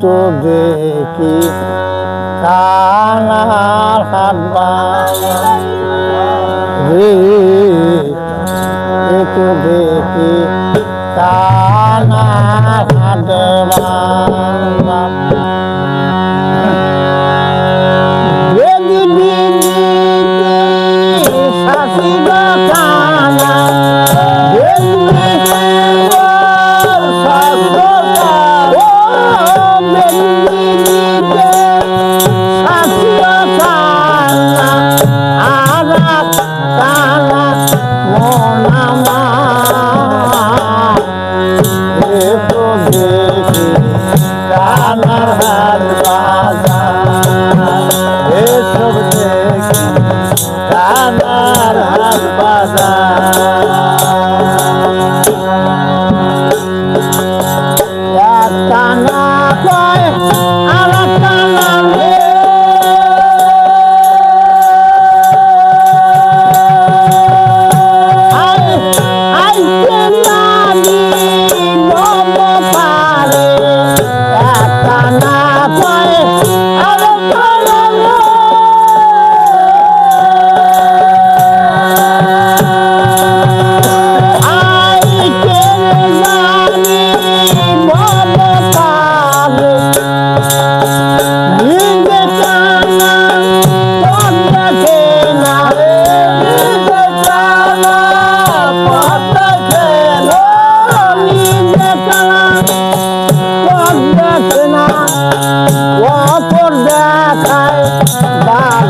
তো দেখি কানার হাব্বা তো দেখি কানার হাডবা বাজার।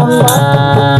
Allah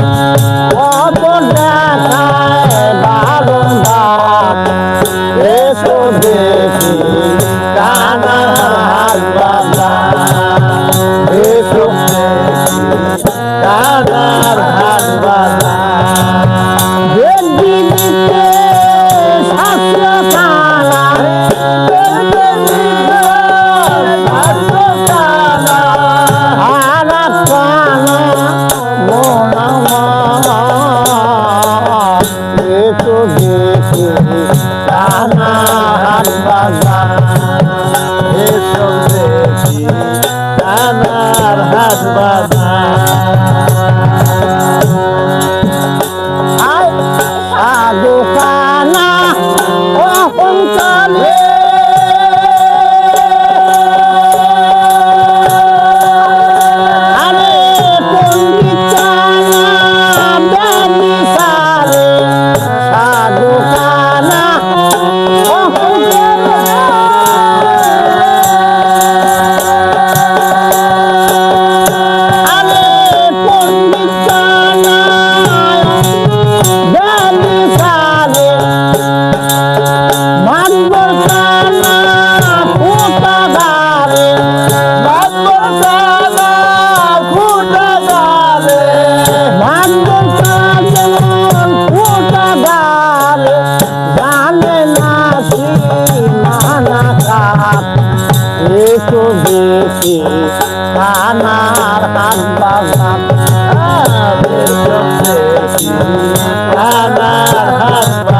একটু দেখি কানার হাত বাগান একটু দেখি কানার হাত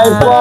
পাই পর